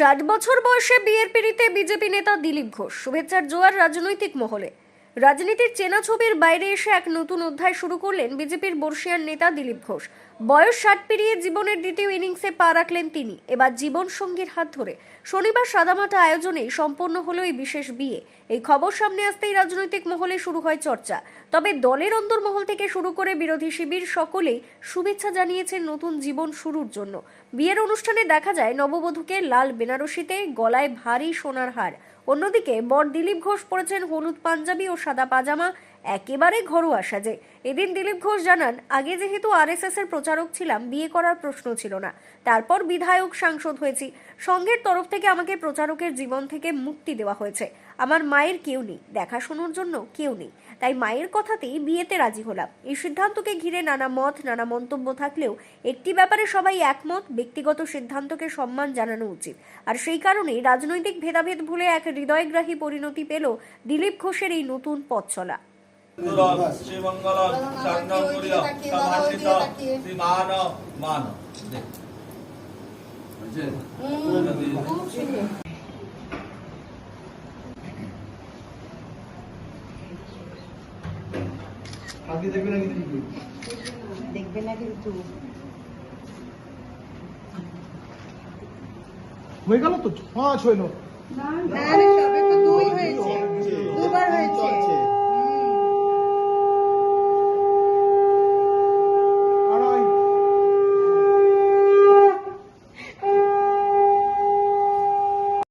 ষাট বছর বয়সে বিয়ের পিড়িতে বিজেপি নেতা দিলীপ ঘোষ। শুভেচ্ছার জোয়ার রাজনৈতিক মহলে। রাজনীতির চেনা ছবির বাইরে এসে এক নতুন অধ্যায় শুরু করলেন বিজেপির বর্ষিয়ান নেতা দিলীপ ঘোষ। বয়স ষাট পেরিয়ে জীবনের দ্বিতীয় ইনিংসে পা রাখলেন তিনি। এবার জীবন সঙ্গীর হাত ধরে। শনিবার সাদামাটা আয়োজনে সম্পন্ন হলো এই বিশেষ বিয়ে। এই খবর সামনে আসতেই রাজনৈতিক মহলে শুরু হয় চর্চা। তবে দলের অন্তর্মহল থেকে শুরু করে বিরোধী শিবির সকলেই শুভেচ্ছা জানিয়েছেন নতুন জীবন শুরুর জন্য। বিয়ের অনুষ্ঠানে দেখা যায় নববধূকে লাল বেনারসিতে গলায় ভারী সোনার হার। অন্যদিকে বর দিলীপ ঘোষ পরেছেন হলুদ পাঞ্জাবি ও সাদা পাজামা একেবারে ঘরোয়া সাজে। এদিন দিলীপ ঘোষ জানান, আগে যেহেতু আরএসএস এর প্রচারক ছিলাম, বিয়ে করার প্রশ্ন ছিল না। তারপর বিধায়ক, সাংসদ হয়েছি। সংঘের তরফ থেকে আমাকে প্রচারকের জীবন থেকে মুক্তি দেওয়া হয়েছে। আমার মায়ের কেউ নেই, দেখাশোনার জন্য কেউ নেই। তাই মায়ের কথাতেই বিয়েতে রাজি হলাম। এই সিদ্ধান্তকে ঘিরে নানা মত, নানা মন্তব্য থাকলেও একটি ব্যাপারে সবাই একমত, ব্যক্তিগত সিদ্ধান্তকে সম্মান জানানো উচিত। আর সেই কারণেই রাজনৈতিক ভেদাভেদ ভুলে এক হৃদয়গ্রাহী পরিণতি পেল দিলীপ ঘোষের এই নতুন পথ চলা। শ্রীমঙ্গলম স্বর্ণপুরীয় সমাসিত শ্রীমান মান দেখবে নাকি দেখবে দেখবে না কিন্তু হয়ে গেল তো পাঁচ হইল না রে সবে তো দুই হয়েছে